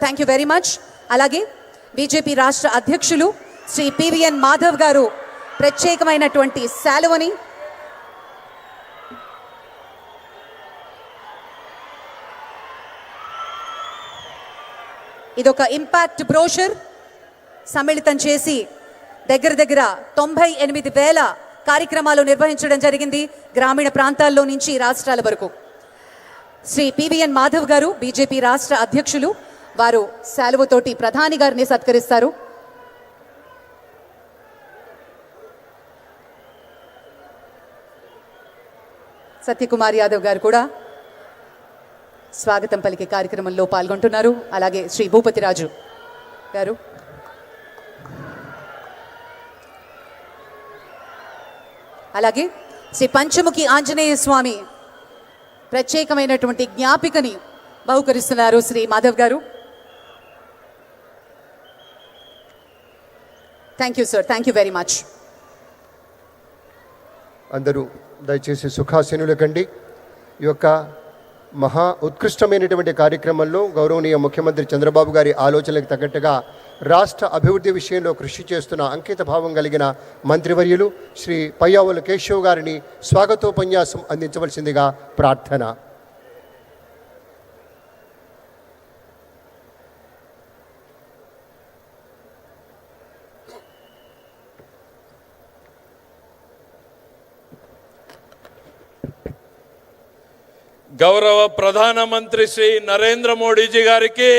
Thank you very much అలాగే BJP రాష్ట్ర అధ్యక్షులు శ్రీ పివిఎన్ మాధవ్ గారు ప్రత్యేకమైనటువంటి శాలువని ఇదొక ఇంపాక్ట్ బ్రోషర్ సమ్మిళితం చేసి దగ్గర దగ్గర తొంభై ఎనిమిది వేల కార్యక్రమాలు నిర్వహించడం జరిగింది గ్రామీణ ప్రాంతాల్లో నుంచి రాష్ట్రాల వరకు. శ్రీ పివిఎన్ మాధవ్ గారు బీజేపీ రాష్ట్ర అధ్యక్షులు వారు శాలువతోటి ప్రధాని గారిని సత్కరిస్తారు. సత్యకుమార్ యాదవ్ గారు కూడా స్వాగతం పలికే కార్యక్రమంలో పాల్గొంటున్నారు. అలాగే శ్రీ భూపతిరాజు గారు. అలాగే శ్రీ పంచముఖి ఆంజనేయ స్వామి ప్రత్యేకమైనటువంటి జ్ఞాపికని బహుకరిస్తున్నారు Shri Madhav garu. Thank you sir thank you very much అందరూ దయచేసి సుఖాసీనుల కండి ఈ యొక్క మహా ఉత్కృష్టమైనటువంటి కార్యక్రమంలో గౌరవనీయ ముఖ్యమంత్రి చంద్రబాబు గారి ఆలోచనలకు తగ్గట్టుగా రాష్ట్ర అభివృద్ధి విషయంలో కృషి చేస్తున్న అంకిత భావం కలిగిన మంత్రివర్యులు శ్రీ పయ్యావుల కేశవ్ గారిని స్వాగతోపన్యాసం అందించవలసిందిగా ప్రార్థన. గౌరవ ప్రధానమంత్రి శ్రీ నరేంద్ర మోడీజీ గారికి